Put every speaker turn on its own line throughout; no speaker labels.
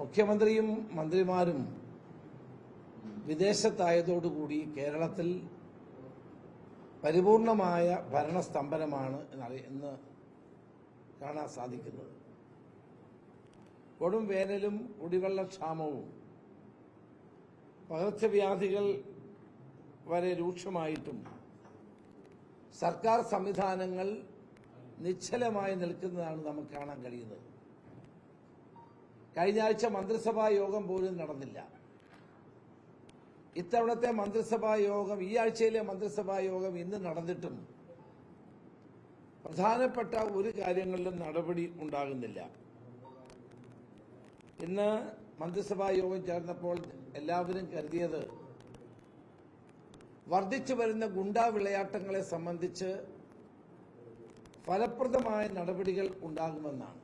മുഖ്യമന്ത്രിയും മന്ത്രിമാരും വിദേശത്തായതോടുകൂടി കേരളത്തിൽ പരിപൂർണമായ ഭരണസ്തംഭനമാണ് എന്ന് കാണാൻ സാധിക്കുന്നത്. കൊടും വേനലും കുടിവെള്ളക്ഷാമവും പകർച്ചവ്യാധികൾ വരെ രൂക്ഷമായിട്ടും സർക്കാർ സംവിധാനങ്ങൾ നിശ്ചലമായി നിൽക്കുന്നതാണ് നമുക്ക് കാണാൻ കഴിയുന്നത്. കഴിഞ്ഞ ആഴ്ച മന്ത്രിസഭാ യോഗം പോലും നടന്നില്ല. ഇത്തവണത്തെ മന്ത്രിസഭാ യോഗം ഈ ആഴ്ചയിലെ മന്ത്രിസഭാ യോഗം ഇന്ന് നടന്നിട്ടും പ്രധാനപ്പെട്ട ഒരു കാര്യങ്ങളിലും നടപടി ഉണ്ടാകുന്നില്ല. ഇന്ന് മന്ത്രിസഭാ യോഗം ചേർന്നപ്പോൾ എല്ലാവരും കരുതിയത് വർദ്ധിച്ചു വരുന്ന ഗുണ്ടാ വിളയാട്ടങ്ങളെ സംബന്ധിച്ച് ഫലപ്രദമായ നടപടികൾ ഉണ്ടാകുമെന്നാണ്.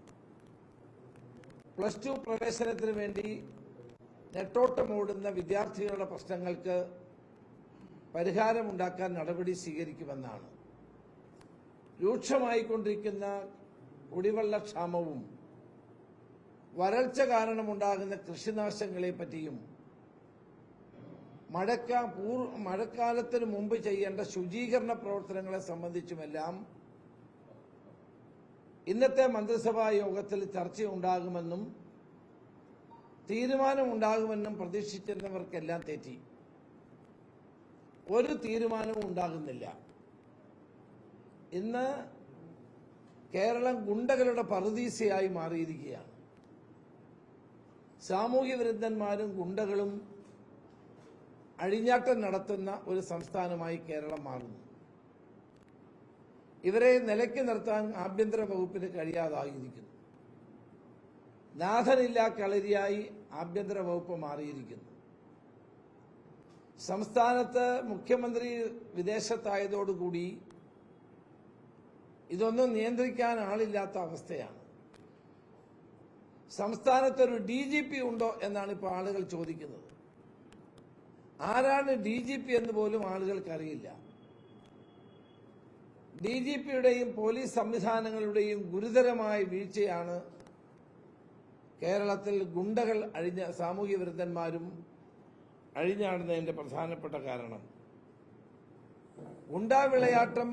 പ്ലസ് ടു പ്രവേശനത്തിന് വേണ്ടി നെട്ടോട്ടമോടുന്ന വിദ്യാർത്ഥികളുടെ പ്രശ്നങ്ങൾക്ക് പരിഹാരമുണ്ടാക്കാൻ നടപടി സ്വീകരിക്കുമെന്നാണ്. രൂക്ഷമായിക്കൊണ്ടിരിക്കുന്ന കുടിവെള്ളക്ഷാമവും വരൾച്ച കാരണമുണ്ടാകുന്ന കൃഷിനാശങ്ങളെ പറ്റിയും മഴക്കാ പൂർ മഴക്കാലത്തിന് മുമ്പ് ചെയ്യേണ്ട ശുചീകരണ പ്രവർത്തനങ്ങളെ സംബന്ധിച്ചുമെല്ലാം ഇന്നത്തെ മന്ത്രിസഭാ യോഗത്തിൽ ചർച്ചയുണ്ടാകുമെന്നും തീരുമാനമുണ്ടാകുമെന്നും പ്രതീക്ഷിച്ചിരുന്നവർക്കെല്ലാം തെറ്റി. ഒരു തീരുമാനവും ഉണ്ടാകുന്നില്ല. ഇന്ന് കേരളം ഗുണ്ടകളുടെ പറുദീസയായി മാറിയിരിക്കുകയാണ്. സാമൂഹ്യ വിരുദ്ധന്മാരും ഗുണ്ടകളും അഴിഞ്ഞാട്ടം നടത്തുന്ന ഒരു സംസ്ഥാനമായി കേരളം മാറുന്നു. ഇവരെ നിലയ്ക്ക് നിർത്താൻ ആഭ്യന്തര വകുപ്പിന് കഴിയാതായിരിക്കുന്നു. നാഥനില്ലാ കളരിയായി ആഭ്യന്തര വകുപ്പ് മാറിയിരിക്കുന്നു. സംസ്ഥാനത്ത് മുഖ്യമന്ത്രി വിദേശത്തായതോടുകൂടി ഇതൊന്നും നിയന്ത്രിക്കാൻ ആളില്ലാത്ത അവസ്ഥയാണ്. സംസ്ഥാനത്ത് ഒരു ഡി ജി പി ഉണ്ടോ എന്നാണ് ഇപ്പോൾ ആളുകൾ ചോദിക്കുന്നത്. ആരാണ് ഡി ജി പി എന്ന് പോലും ആളുകൾക്ക് അറിയില്ല ഡി ജി പിയുടെയും പോലീസ് സംവിധാനങ്ങളുടെയും ഗുരുതരമായ വീഴ്ചയാണ് കേരളത്തിൽ ഗുണ്ടകൾ അഴിഞ്ഞ സാമൂഹ്യ വിരുദ്ധന്മാരും അഴിഞ്ഞാടുന്നതിന്റെ പ്രധാനപ്പെട്ട കാരണം. ഗുണ്ടാ വിളയാട്ടം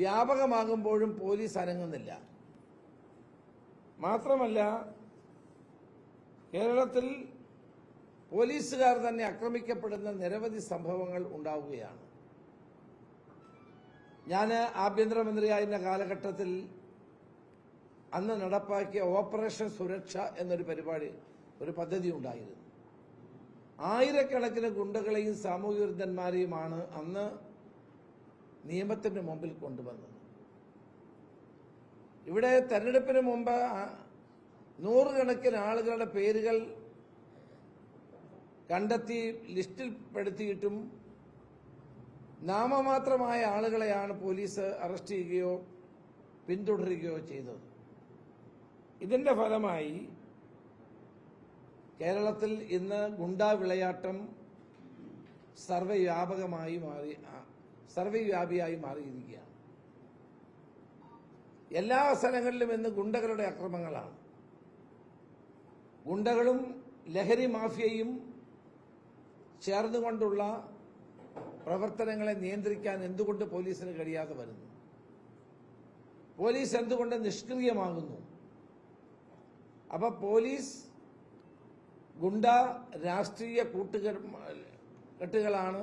വ്യാപകമാകുമ്പോഴും പോലീസ് അനങ്ങുന്നില്ല. മാത്രമല്ല കേരളത്തിൽ പോലീസുകാർ തന്നെ ആക്രമിക്കപ്പെടുന്ന നിരവധി സംഭവങ്ങൾ ഉണ്ടാവുകയാണ്. ഞാൻ ആഭ്യന്തരമന്ത്രിയായിരുന്ന കാലഘട്ടത്തിൽ അന്ന് നടപ്പാക്കിയ ഓപ്പറേഷൻ സുരക്ഷ എന്നൊരു പരിപാടി ഒരു പദ്ധതി ഉണ്ടായിരുന്നു. ആയിരക്കണക്കിന് ഗുണ്ടകളെയും സാമൂഹ്യ വിരുദ്ധന്മാരെയുമാണ് അന്ന് നിയമത്തിന്റെ മുമ്പിൽ കൊണ്ടുവന്നത്. ഇവിടെ തെരഞ്ഞെടുപ്പിന് മുമ്പ് നൂറുകണക്കിന് ആളുകളുടെ പേരുകൾ കണ്ടെത്തി ലിസ്റ്റിൽ പെടുത്തിയിട്ടും നാമമാത്രമായ ആളുകളെയാണ് പോലീസ് അറസ്റ്റ് ചെയ്യുകയോ പിന്തുടരുകയോ ചെയ്തത്. ഇതിന്റെ ഫലമായി കേരളത്തിൽ ഇന്ന് ഗുണ്ടാ വിളയാട്ടം സർവവ്യാപകമായി മാറി സർവവ്യാപിയായി മാറിയിരിക്കുകയാണ്. എല്ലാ സ്ഥലങ്ങളിലും ഇന്ന് ഗുണ്ടകളുടെ അക്രമങ്ങളാണ്. ഗുണ്ടകളും ലഹരി മാഫിയയും ചേർന്നുകൊണ്ടുള്ള പ്രവർത്തനങ്ങളെ നിയന്ത്രിക്കാൻ എന്തുകൊണ്ട് പോലീസിന് കഴിയാതെ വരുന്നു? പോലീസ് എന്തുകൊണ്ട് നിഷ്ക്രിയമാകുന്നു? അപ്പൊ പോലീസ് ഗുണ്ട രാഷ്ട്രീയ കൂട്ടുകെട്ടുകളാണ് കെട്ടുകളാണ്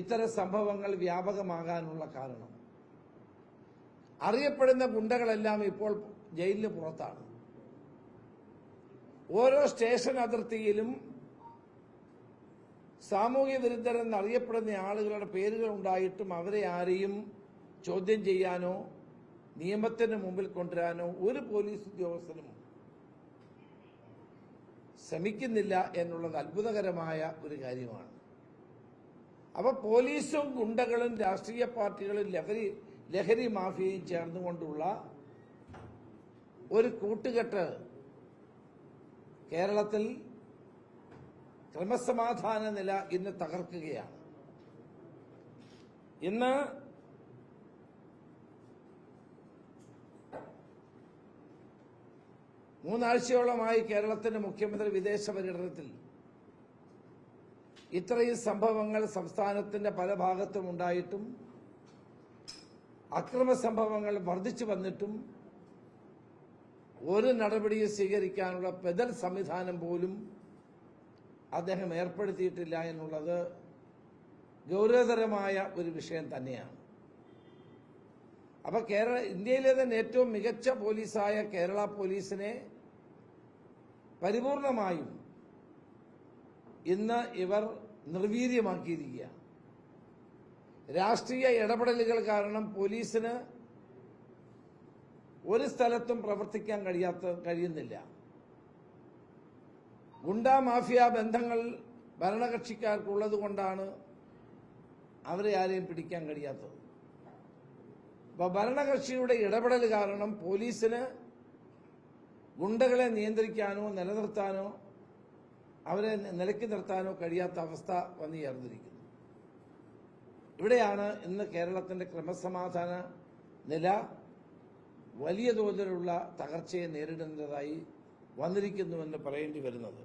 ഇത്തരം സംഭവങ്ങൾ വ്യാപകമാകാനുള്ള കാരണം. അറിയപ്പെടുന്ന ഗുണ്ടകളെല്ലാം ഇപ്പോൾ ജയിലിന് പുറത്താണ്. ഓരോ സ്റ്റേഷൻ അതിർത്തിയിലും സാമൂഹ്യ വിരുദ്ധരെന്ന് അറിയപ്പെടുന്ന ആളുകളുടെ പേരുകൾ ഉണ്ടായിട്ടും അവരെ ആരെയും ചോദ്യം ചെയ്യാനോ നിയമത്തിന് മുമ്പിൽ കൊണ്ടുവരാനോ ഒരു പോലീസ് ഉദ്യോഗസ്ഥനും ശ്രമിക്കുന്നില്ല എന്നുള്ളത് അത്ഭുതകരമായ ഒരു കാര്യമാണ്. അപ്പൊ പോലീസും ഗുണ്ടകളും രാഷ്ട്രീയ പാർട്ടികളും ലഹരി ലഹരി മാഫിയയും ചേർന്നുകൊണ്ടുള്ള ഒരു കൂട്ടുകെട്ട് കേരളത്തിൽ ക്രമസമാധാന നില ഇന്ന് തകർക്കുകയാണ്. ഇന്ന് മൂന്നാഴ്ചയോളമായി കേരളത്തിന്റെ മുഖ്യമന്ത്രി വിദേശ പര്യടനത്തിൽ ഇത്രയും സംഭവങ്ങൾ സംസ്ഥാനത്തിന്റെ പല ഭാഗത്തും ഉണ്ടായിട്ടും അക്രമ സംഭവങ്ങൾ വർദ്ധിച്ചു വന്നിട്ടും ഒരു നടപടിയും സ്വീകരിക്കാനുള്ള പെതൽ സംവിധാനം പോലും അദ്ദേഹം ഏർപ്പെടുത്തിയിട്ടില്ല എന്നുള്ളത് ഗൗരവതരമായ ഒരു വിഷയം തന്നെയാണ്. അപ്പൊ കേരള ഇന്ത്യയിലെ തന്നെ ഏറ്റവും മികച്ച പോലീസായ കേരള പോലീസിനെ പരിപൂർണമായും ഇന്ന് ഇവർ നിർവീര്യമാക്കിയിരിക്കുകയാണ്. രാഷ്ട്രീയ ഇടപെടലുകൾ കാരണം പോലീസിന് ഒരു സ്ഥലത്തും പ്രവർത്തിക്കാൻ കഴിയാത്ത കഴിയുന്നില്ല. ഗുണ്ടാ മാഫിയ ബന്ധങ്ങൾ ഭരണകക്ഷിക്കാർക്കുള്ളത് കൊണ്ടാണ് അവരെ ആരെയും പിടിക്കാൻ കഴിയാത്തത്. അപ്പൊ ഭരണകക്ഷിയുടെ ഇടപെടൽ കാരണം പോലീസിന് ഗുണ്ടകളെ നിയന്ത്രിക്കാനോ നിലനിർത്താനോ അവരെ നിലക്കി നിർത്താനോ കഴിയാത്ത അവസ്ഥ വന്നു ചേർന്നിരിക്കുന്നു. ഇവിടെയാണ് ഇന്ന് കേരളത്തിന്റെ ക്രമസമാധാന നില വലിയ തോതിലുള്ള തകർച്ചയെ നേരിടുന്നതായി വന്നിരിക്കുന്നുവെന്ന് പറയേണ്ടി വരുന്നത്.